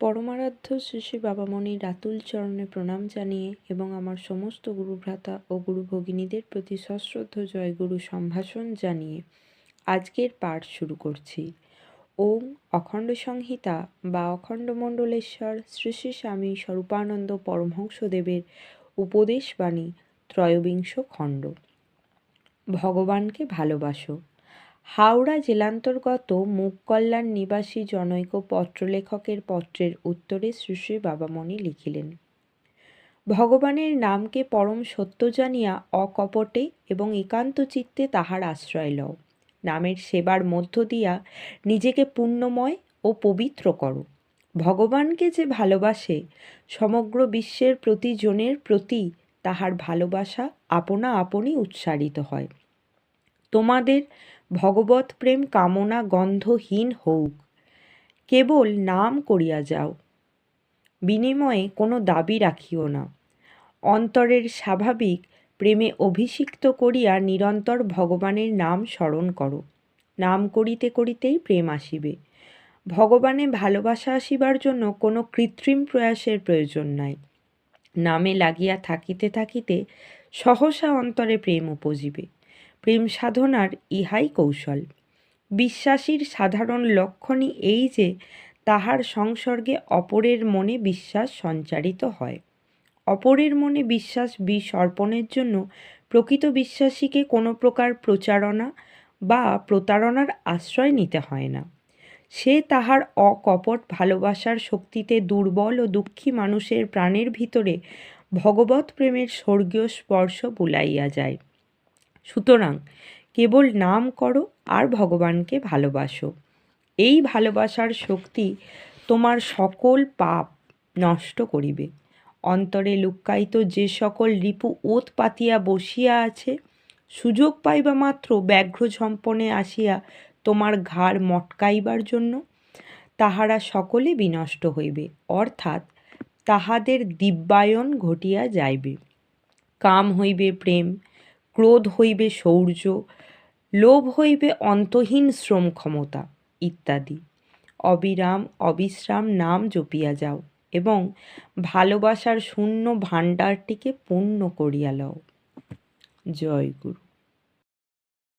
পরমারাধ্য শ্রী বাবামণির রাতুল চরণে প্রণাম জানিয়ে এবং আমার সমস্ত গুরুভ্রাতা ও গুরু ভগিনীদের প্রতি সশ্রদ্ধ জয়গুরু সম্ভাষণ জানিয়ে আজকের পাঠ শুরু করছি। ওম অখণ্ড সংহিতা বা অখণ্ড মণ্ডলেশ্বর শ্রী শ্রী স্বামী স্বরূপানন্দ পরমহংসদেবের উপদেশবাণী ত্রয়োবিংশ খণ্ড। ভগবানকে ভালোবাসো। হাওড়া জেলান্তর্গত মুখকল্যাণ নিবাসী জনৈক পত্রলেখকের পত্রের উত্তরে শ্রী শ্রী বাবামণি লিখিলেন, ভগবানের নামকে পরম সত্য জানিয়া অকপটে এবং একান্ত চিত্তে তাহার আশ্রয় লও। নামের সেবার মধ্য দিয়া নিজেকে পুণ্যময় ও পবিত্র করো। ভগবানকে যে ভালোবাসে, সমগ্র বিশ্বের প্রতিজনের প্রতি তাহার ভালোবাসা আপনা আপনি উচ্চারিত হয়। তোমাদের ভগবত প্রেম কামনা গন্ধহীন হউক কেবল নাম করিয়া যাও। বিনিময়ে কোনো দাবি রাখিও না। অন্তরের স্বাভাবিক প্রেমে অভিষিক্ত করিয়া নিরন্তর ভগবানের নাম স্মরণ করো। নাম করিতে করিতেই প্রেম আসিবে। ভগবানে ভালোবাসা আসিবার জন্য কোনো কৃত্রিম প্রয়াসের প্রয়োজন নাই। নামে লাগিয়া থাকিতে থাকিতে সহসা অন্তরে প্রেম উপজিবে। প্রেম সাধনার ইহাই কৌশল। বিশ্বাসীর সাধারণ লক্ষণই এই যে, তাহার সংসর্গে অপরের মনে বিশ্বাস সঞ্চারিত হয়। অপরের মনে বিশ্বাস বিষ অর্পণের জন্য প্রকৃত বিশ্বাসীকে কোনো প্রকার প্রচারণা বা প্রতারণার আশ্রয় নিতে হয় না। সে তাহার অকপট ভালোবাসার শক্তিতে দুর্বল ও দুঃখী মানুষের প্রাণের ভিতরে ভগবত প্রেমের স্বর্গীয় স্পর্শ বুলাইয়া যায়। সুতরাং কেবল নাম করো আর ভগবানকে ভালোবাসো। এই ভালোবাসার শক্তি তোমার সকল পাপ নষ্ট করিবে। অন্তরে লুক্কায়িত যে সকল রিপু ওত পাতিয়া বসিয়া আছে, সুযোগ পাইবা মাত্র ব্যাঘ্র ঝম্পনে আসিয়া তোমার ঘাড় মটকাইবার জন্য। তাহারা সকলে বিনষ্ট হইবে, অর্থাৎ তাহাদের দিব্যায়ন ঘটিয়া যাইবে। কাম হইবে প্রেম ক্রোধ হইবে শৌর্য, লোভ হইবে অন্তহীন শ্রম ক্ষমতা ইত্যাদি। অবিরাম, অবিশ্রাম নাম জপিয়া যাও এবং ভালোবাসার শূন্য ভাণ্ডারটিকে পূর্ণ করিয়া লও। জয় গুরু।